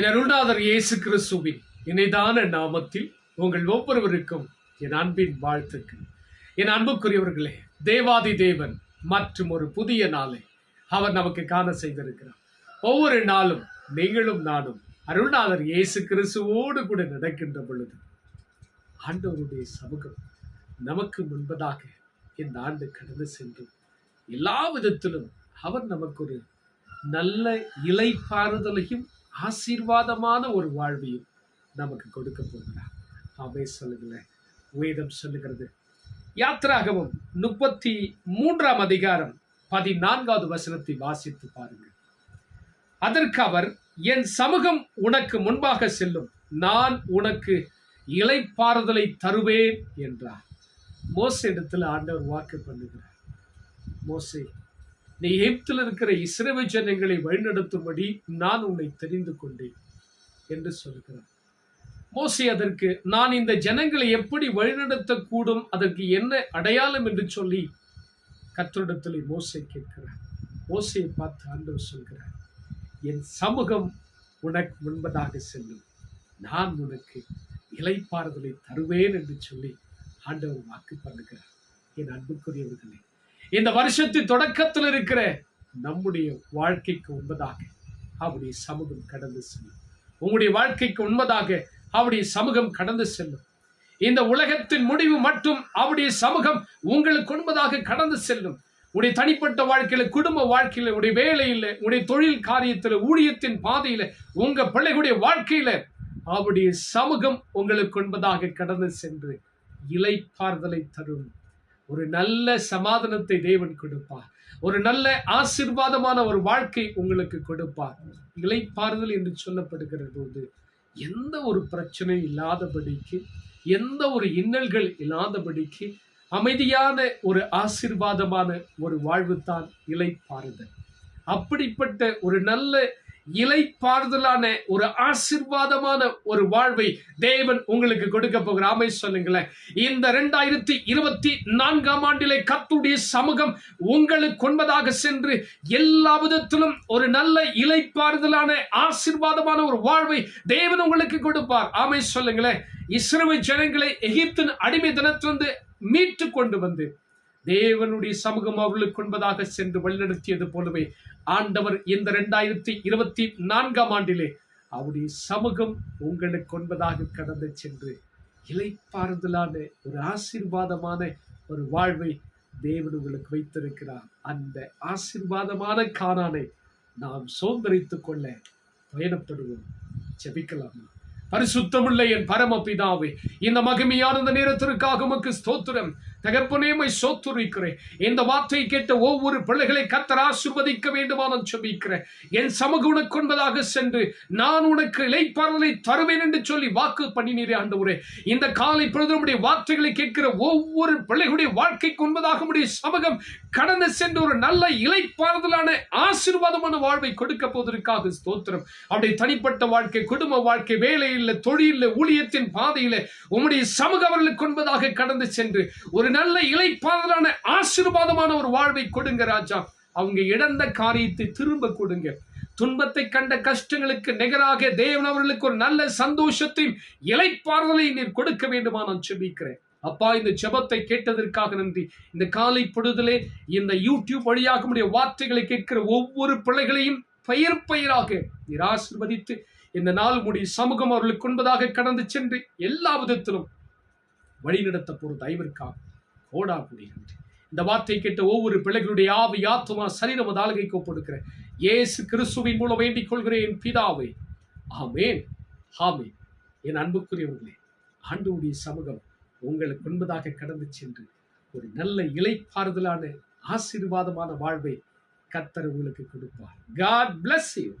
என் அருள்நாதர் இயேசு கிறிஸ்துவின் இணைதான நாமத்தில் உங்கள் ஒவ்வொருவருக்கும் என் அன்பின் வாழ்த்துக்கள். என் அன்புக்குரியவர்களே தேவாதி தேவன் மற்றும் ஒரு புதிய நாளை அவர் நமக்கு காண செய்திருக்கிறார். ஒவ்வொரு நாளும் நீங்களும் நானும் அருள்நாதர் இயேசு கிறிஸ்துவோடு கூட நடக்கின்ற பொழுது ஆண்டவருடைய சமூகம் நமக்கு முன்பதாக இந்த ஆண்டு கடந்து சென்று எல்லா விதத்திலும் அவர் நமக்கு ஒரு நல்ல இலைப்பாறுதலையும் ஆசீர்வாதமான ஒரு வாழ்வையும் நமக்கு கொடுக்க போகிறார். அவை சொல்லுங்களேன் வேதம் சொல்லுகிறது. யாத்ராகவும் முப்பத்தி மூன்றாம் அதிகாரம் பதினான்காவது வசனத்தை வாசித்து பாருங்கள். அதற்கு அவர் என் சமூகம் உனக்கு முன்பாக செல்லும் நான் உனக்கு இலைப்பாறுதலை தருவேன் என்றார். மோசே இடத்துல ஆண்டவர் வாக்கு பண்ணுகிறார். மோசை நீ எகிப்தில் இருக்கிற இஸ்ரவேல் ஜனங்களை வழிநடத்தும்படி நான் உன்னை தெரிந்து கொண்டேன் என்று சொல்கிறார். மோசி அதற்கு நான் இந்த ஜனங்களை எப்படி வழிநடத்தக்கூடும்? அதற்கு என்ன அடையாளம்? என்று சொல்லி கத்தரிடத்தில் மோசை கேட்கிறார். மோசையை பார்த்து ஆண்டவர் சொல்கிறார் என் சமூகம் உனக்கு முன்பதாக செல்லும். நான் உனக்கு இலைப்பாறுதலை தருவேன் என்று சொல்லி ஆண்டவர் வாக்கு பண்ணுகிறார். என் அன்புக்குரியவர்களே இந்த வருஷத்தின் தொடக்கத்தில் இருக்கிற நம்முடைய வாழ்க்கைக்கு உண்பதாக அவருடைய சமூகம் கடந்து செல்லும். உங்களுடைய வாழ்க்கைக்கு உண்பதாக அவருடைய சமூகம் கடந்து செல்லும். இந்த உலகத்தின் முடிவு மட்டும் அவருடைய சமூகம் உங்களுக்கு உண்பதாக கடந்து செல்லும். உடைய தனிப்பட்ட வாழ்க்கையில குடும்ப வாழ்க்கையில உடைய வேலையில உடைய தொழில் காரியத்துல ஊழியத்தின் பாதையில உங்க பிள்ளைகளுடைய வாழ்க்கையில அவருடைய சமூகம் உங்களுக்கு உண்பதாக கடந்து சென்று இலைப்பார்தலை தரும். ஒரு நல்ல சமாதானத்தை தேவன் கொடுப்பார். ஒரு நல்ல ஆசிர்வாதமான ஒரு வாழ்க்கை உங்களுக்கு கொடுப்பார். இலைப்பாறுதல் என்று சொல்லப்படுகிற போது எந்த ஒரு பிரச்சனையும் இல்லாதபடிக்கு எந்த ஒரு இன்னல்கள் இல்லாதபடிக்கு அமைதியான ஒரு ஆசிர்வாதமான ஒரு வாழ்வு தான் இலைப்பாறுதல் அப்படிப்பட்ட ஒரு நல்ல இலைப்பாறுதலான ஒரு ஆசிர்வாதமான ஒரு வாழ்வை தேவன் உங்களுக்கு கொடுக்க போகிற ஆமை சொல்லுங்களேன். இந்த ரெண்டாயிரத்தி இருபத்தி நான்காம் ஆண்டிலே கத்துடைய சமூகம் உங்களுக்கு கொன்பதாக சென்று எல்லா விதத்திலும் ஒரு நல்ல இலைப்பாறுதலான ஆசிர்வாதமான ஒரு வாழ்வை தேவன் உங்களுக்கு கொடுப்பார். ஆமை சொல்லுங்களேன். இஸ்ரவேல் ஜனங்களை எகிப்தின் அடிமை தினத்திலிருந்து மீட்டு கொண்டு வந்து தேவனுடைய சமூகம் அவர்களுக்கு கொன்பதாக சென்று வழிநடத்தியது போலவே ஆண்டவர் இந்த ரெண்டாயிரத்தி இருபத்தி நான்காம் ஆண்டிலே அவருடைய சமூகம் உங்களுக்கு கொன்பதாக கடந்து சென்று இலைப்பாறுதலான ஒரு ஆசீர்வாதமான ஒரு வாழ்வை தேவன் உங்களுக்கு வைத்திருக்கிறார். அந்த ஆசீர்வாதமான காணானை நாம் சோதரித்து கொள்ள பயணப்படுவோம். ஜெபிக்கலாமா? பரிசுத்தமுள்ள என் பரமபிதாவே இந்த மகிமையான இந்த நேரத்திற்காக உமக்கு ஸ்தோத்திரம். தகப்பனேமை சோத்துரைக்கிறேன். இந்த வார்த்தையை கேட்ட ஒவ்வொரு பிள்ளைகளை கத்தர் ஆசிர்வதிக்க வேண்டுமா சொல்லிக்கிறேன் என் சமூக உனக்கு கொண்டதாக சென்று நான் உனக்கு இலைப்பாறுதலை தருவேன் என்று சொல்லி வாக்கு பண்ணினீரே ஆண்டவரே. இந்த காலை பொழுது நம்முடைய வார்த்தைகளை கேட்கிற ஒவ்வொரு பிள்ளைகளுடைய வாழ்க்கை கொண்டதாக நம்முடைய சமூகம் கடந்து சென்று ஒரு நல்ல இலைப்பாறுதலான ஆசீர்வாதமான வாழ்வை கொடுக்க போவதற்காக ஸ்தோத்திரம். அவருடைய தனிப்பட்ட வாழ்க்கை குடும்ப வாழ்க்கை வேலையில் தொழிலில் ஊழியத்தின் பாதையில உம்முடைய சமூக அவர்களுக்கு கொன்பதாக கடந்து சென்று ஒரு நல்ல இலைப்பாதலான ஆசீர்வாதமான ஒரு வாழ்வை கொடுங்க ராஜா. அவங்க இழந்த காரியத்தை திரும்ப கொடுங்க. துன்பத்தை கண்ட கஷ்டங்களுக்கு நிகராக தேவன் அவர்களுக்கு ஒரு நல்ல சந்தோஷத்தையும் இலைப்பாறுதலை நீர் கொடுக்க வேண்டுமா நான் செபிக்கிறேன் அப்பா இந்த ஜெபத்தை கேட்டதற்காக நன்றி. இந்த காலை பொழுதிலே இந்த யூடியூப் வழியாக உடைய வார்த்தைகளை கேட்கிற ஒவ்வொரு பிள்ளைகளையும் பெயர் பெயராக நீர் ஆசிர்வதித்து இந்த நாள் முடி சமூகம் அவர்களுக்கு உண்பதாக கடந்து சென்று எல்லா விதத்திலும் வழிநடத்த போற தயவிற்காக ஓடா கூடி இந்த வார்த்தை கேட்ட ஒவ்வொரு பிள்ளைகளுடைய ஆவி ஆத்மா சரீரம் ஆளுகை கோப்படுக்கிறேன் ஏசு கிறிஸ்துவின் மூலம் வேண்டிக் கொள்கிறேன் பிதாவை. ஆமேன். ஆமேன். என் அன்புக்குரியவர்களே ஆண்டவுடைய சமூகம் உங்களுக்கு முன்பதாக கடந்து சென்று ஒரு நல்ல இலைப்பாறுதலான ஆசீர்வாதமான வாழ்வை கத்தர் உங்களுக்கு கொடுப்பார். God bless you